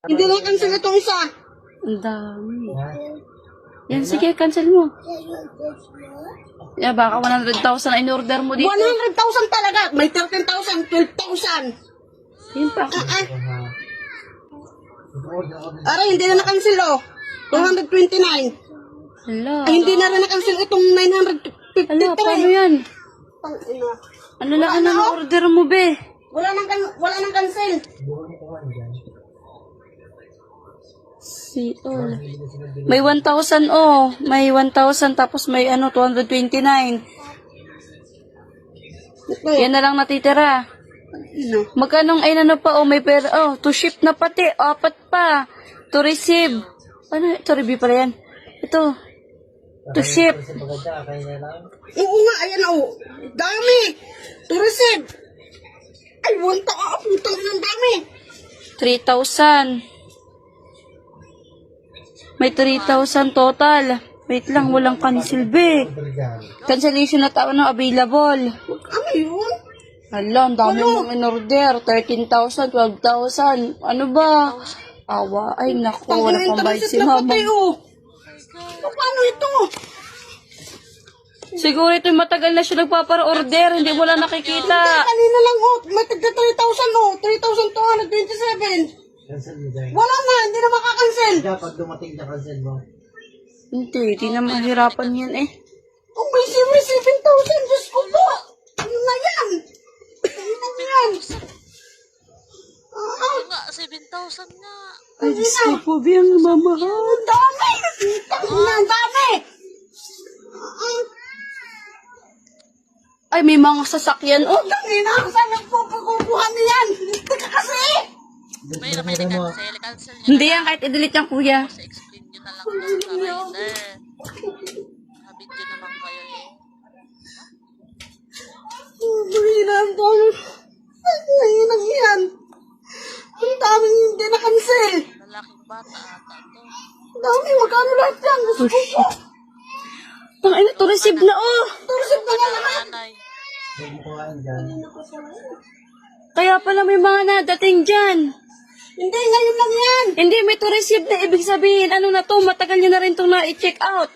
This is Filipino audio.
Hindi na cancel itong isa. Ang dami. Yan, sige, cancel mo. Yeah, baka 100,000 ang in-order mo dito. 100,000 talaga. May 13,000, 12,000. Yun pa. Ah, ah. Aray, hindi na na-cancel oh. 229. Hala. Ay, hindi na rin na-cancel itong 953. Hala, paano yan? Tangina. Ano lang ang order mo, be? Wala nang, kan- wala nang cancel. Si all. May 1,000 oh. May 1,000 tapos may ano 229. Ito. Yan na lang natitira. Ano? Magkano ay ano pa oh may pera oh to ship na pati apat pa to receive. Ano to review pala yan? Ito. To ship. Oo nga, ayan oh. Dami. To receive. Ay, wanta ka. Putang ng dami. 3,000. May 3,000 total. Wait lang, walang cancel be. Order. Cancellation na tao na available. Ano yun? Hala, ang dami mong in-order. 13,000, 12,000. Ano ba? Awa. Ay, naku. Wala pang bayad si na mama. oh. Paano ito? Siguro ito matagal na siya nagpapara-order. Hindi mo lang nakikita. Kanina lang oh. May tagda 3,000 oh. 3,227. Cancel mo dyan. Wala na, hindi na makakancel. Dapat dumating na cancel mo. Hindi, hindi na mahirapan yan eh. Oh, may may 7,000. Diyos ko po. Ano na yan? Ano na yan? Ah, nga, 7,000 nga. Ay, Diyos ko po, biyang mamahal. ang dami. Ang dami. Ah, Ay, may mga sasakyan. Oh, Tangina, saan nagpupukuha niyan? Teka kasi. May na may cancel, cancel nyo hindi yan kahit i-delete yan, kuya. sa explain nyo na lang doon sa rider. Nakabidyo naman kayo eh. Ang dami. Tangina yan. Ang daming hindi na-cancel. Lalaking bata ata to. Ang dami, magkano lahat yan? Diyos ko po. Tang ina, to receive na oh. Turisip na nga naman. Kuhaan dyan. Kaya pala may mga nadating dyan. Hindi, ngayon lang yan. Hindi, may to receive na ibig sabihin. Ano na to, matagal nyo na rin itong na-check out.